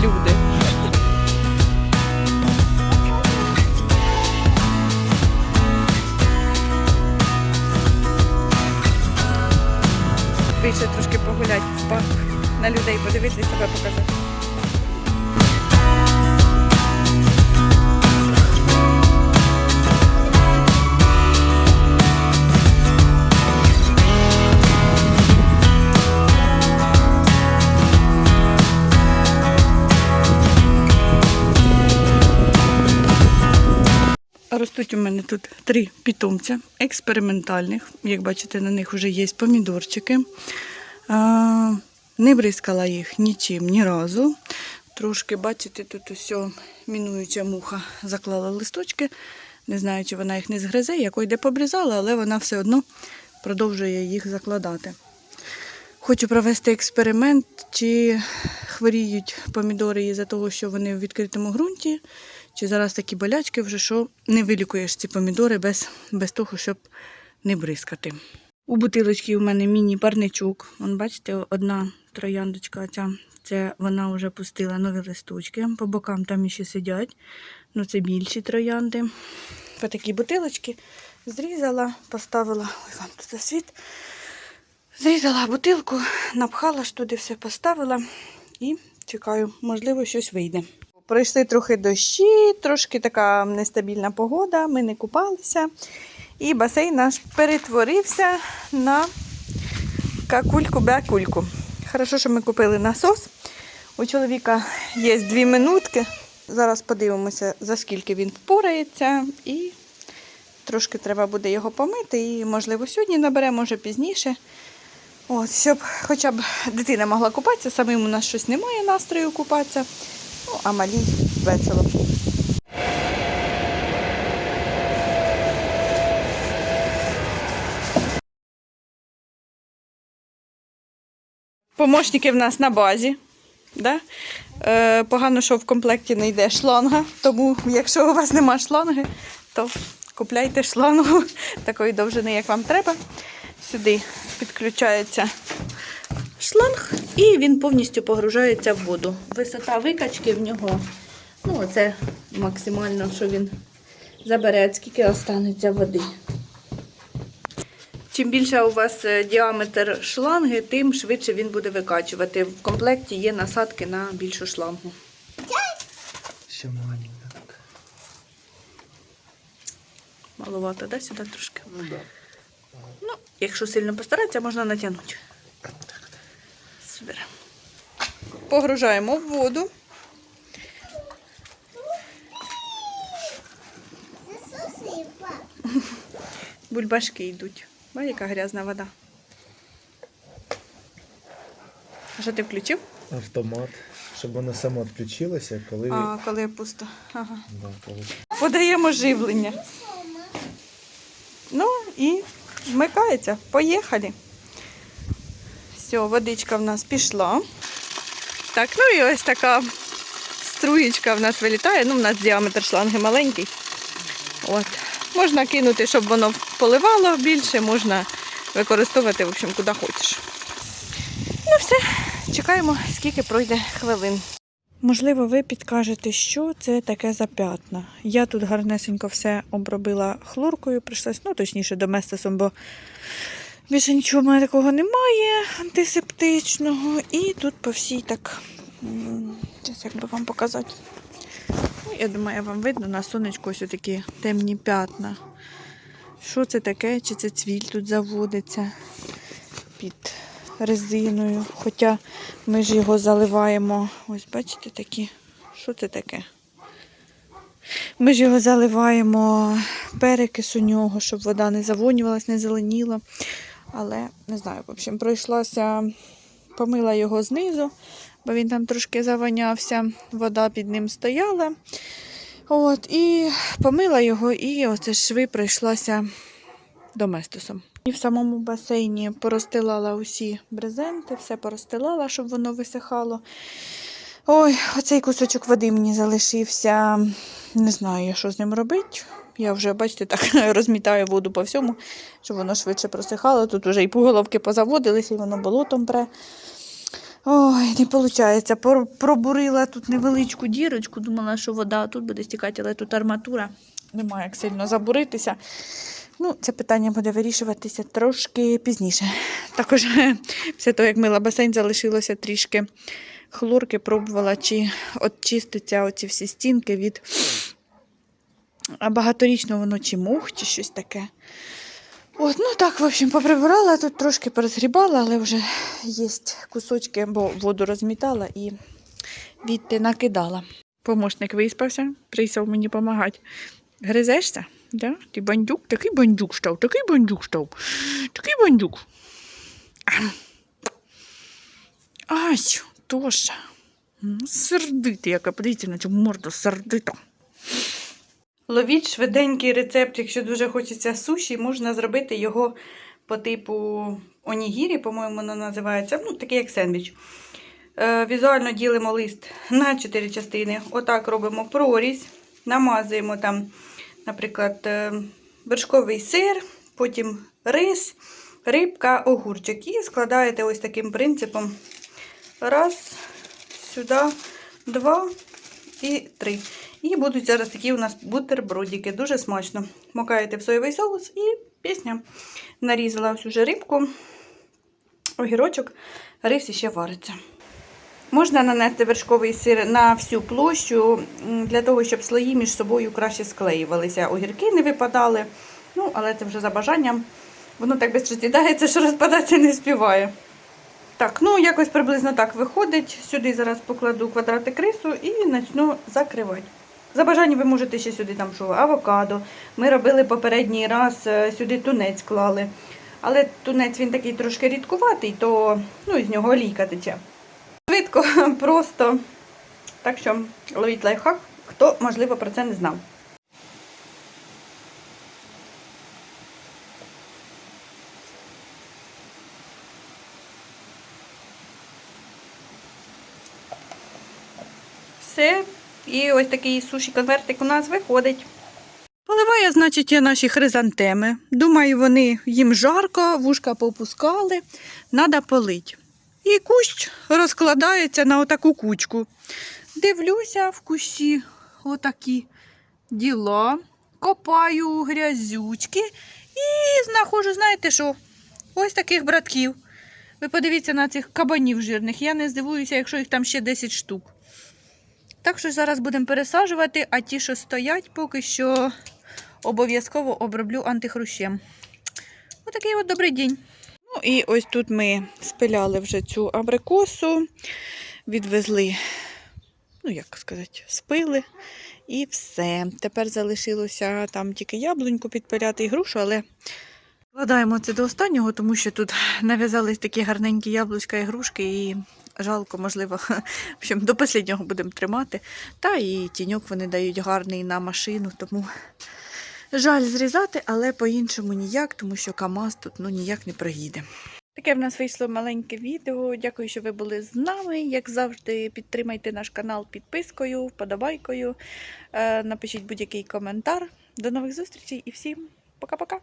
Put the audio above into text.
люди. Вийшли трошки погуляти в парк, на людей подивитися, себе показати. Ростуть у мене тут три питомця експериментальних. Як бачите, на них вже є помідорчики. Не бризкала їх нічим ні разу. Трошки, бачите, тут усе мінуюча муха заклала листочки. Не знаю, чи вона їх не згризе, якої де побрізала, але вона все одно продовжує їх закладати. Хочу провести експеримент, чи хворіють помідори із-за того, що вони в відкритому ґрунті, чи зараз такі болячки вже, що не вилікуєш ці помідори без, без того, щоб не бризкати. У бутилочці у мене міні-парничок. Вон, бачите, одна трояндочка ця. Це вона вже пустила нові листочки. По бокам там ще сидять. Ну, це більші троянди. По такі бутилочки зрізала, поставила. Ой, вам тут світ. Зрізала бутилку, напхала ж туди все поставила і чекаю, можливо, щось вийде. Пройшли трохи дощі, трошки така нестабільна погода, ми не купалися. І басейн наш перетворився на какульку-бекульку. Хорошо, що ми купили насос. У чоловіка є дві минутки. Зараз подивимося, за скільки він впорається. І трошки треба буде його помити. І, можливо, сьогодні набере, може пізніше. От, щоб хоча б дитина могла купатися, самим у нас щось немає настрою купатися. Ну, а малій весело. Помощники в нас на базі. Да? Е, погано, що в комплекті не йде шланга, тому якщо у вас нема шланги, то купляйте шлангу такої довжини, як вам треба. Сюди підключається шланг і він повністю погружається в воду. Висота викачки в нього, ну це максимально, що він забере, скільки останеться води. Чим більше у вас е, діаметр шланги, тим швидше він буде викачувати. В комплекті є насадки на більшу шлангу. Ще маленька. Маловато, да, сюди трошки? Ну да. Ну, якщо сильно постаратися, можна натягнути. Супер. Погружаємо в воду. Бульбашки йдуть. Бачиш, яка грязна вода. А що ти включив? Автомат. Щоб воно само відключилося, коли. А, коли пусто. Ага. Да, коли... Подаємо живлення. Ну і вмикається. Поїхали. Все, водичка в нас пішла. Так, ну і ось така струєчка в нас вилітає. Ну, в нас діаметр шланги маленький. От. Можна кинути, щоб воно поливало більше, можна використовувати, в общем, куди хочеш. Ну все, чекаємо, скільки пройде хвилин. Можливо, ви підкажете, що це таке за п'ятна. Я тут гарнесенько все обробила хлоркою, прийшлась, ну точніше, доместосом, бо більше нічого в мене такого немає антисептичного. І тут по всій так, зараз як би вам показати. Ну, я думаю, вам видно на сонечку ось такі темні п'ятна. Що це таке? Чи це цвіль тут заводиться під резиною? Хоча ми ж його заливаємо. Ось бачите такі. Що це таке? Ми ж його заливаємо перекис у нього, щоб вода не завонювалась, не зеленіла. Але не знаю, в общем, пройшлася, помила його знизу, бо він там трошки завонявся, вода під ним стояла. От, і помила його, і оце шви пройшлася доместосом. І в самому басейні поростилала усі брезенти, все поростилала, щоб воно висихало. Ой, оцей кусочок води мені залишився. Не знаю, що з ним робити. Я вже, бачите, так розмітаю воду по всьому, щоб воно швидше просихало. Тут вже і пуголовки позаводилися, і воно болотом пре. Ой, не виходить. Пробурила тут невеличку дірочку, думала, що вода тут буде стікати, але тут арматура. Немає як сильно забуритися. ну це питання буде вирішуватися трошки пізніше. Також після того, як мила басейн, залишилося трішки хлорки, пробувала, чи очиститься оці всі стінки від а багаторічного воно чи мох, чи щось таке. От, ну так, в общем, поприбирала, тут трошки порозгрібала, але вже є кусочки, бо воду розмітала і відти накидала. Помощник виспався, прийшов мені допомагати. Гризешся? Да? Ти бандюк? Такий бандюк став, такий бандюк став, такий бандюк. Ай, Тоша. Сердитий, яка подивіться на цю морду сердито. Ловіть швиденький рецепт, якщо дуже хочеться суші, можна зробити його по типу онігірі, по-моєму, воно називається. Ну, такий як сендвіч. Е, візуально ділимо лист на 4 частини. Отак робимо прорізь, намазуємо там, наприклад, е, вершковий сир, потім рис, рибка, огурчик. І складаєте ось таким принципом. Раз, сюди, два і три. І будуть зараз такі у нас бутербродики. Дуже смачно. Макаєте в соєвий соус і пісня. Нарізала ось уже рибку, огірочок, рис іще вариться. Можна нанести вершковий сир на всю площу, для того, щоб слої між собою краще склеювалися. Огірки не випадали. Ну, але це вже за бажанням. Воно так швидко з'їдається, що розпадатися не співає. Так, ну якось приблизно так виходить. Сюди зараз покладу квадратик рису і почну закривати. За бажанням ви можете ще сюди там що, авокадо. Ми робили попередній раз, е, сюди тунець клали. Але тунець він такий трошки рідкуватий, то ну, з нього олійка тече. Швидко, просто. Так що ловіть лайфхак, хто, можливо, про це не знав. Все. І ось такий суші-конвертик у нас виходить. Поливаю, значить, я наші хризантеми. Думаю, вони їм жарко, вушка попускали, треба полить. І кущ розкладається на отаку кучку. Дивлюся в кущі отакі діла, копаю грязючки і знаходжу, знаєте що, ось таких братків. Ви подивіться на цих кабанів жирних. Я не здивуюся, якщо їх там ще 10 штук. Так що зараз будемо пересаджувати, а ті, що стоять, поки що обов'язково оброблю антихрущем. Отакий от добрий день. Ну і ось тут ми спиляли вже цю абрикосу, відвезли, ну як сказати, спили і все. Тепер залишилося там тільки яблуньку підпиляти і грушу, але вкладаємо це до останнього, тому що тут нав'язались такі гарненькі яблучка і грушки, і жалко, можливо, в общем, до останнього будемо тримати. Та і тіньок вони дають гарний на машину, тому жаль зрізати, але по-іншому ніяк, тому що КАМАЗ тут ну, ніяк не проїде. Таке в нас вийшло маленьке відео. Дякую, що ви були з нами. Як завжди, підтримайте наш канал підпискою, вподобайкою. Е, Напишіть будь-який коментар. До нових зустрічей і всім пока-пока!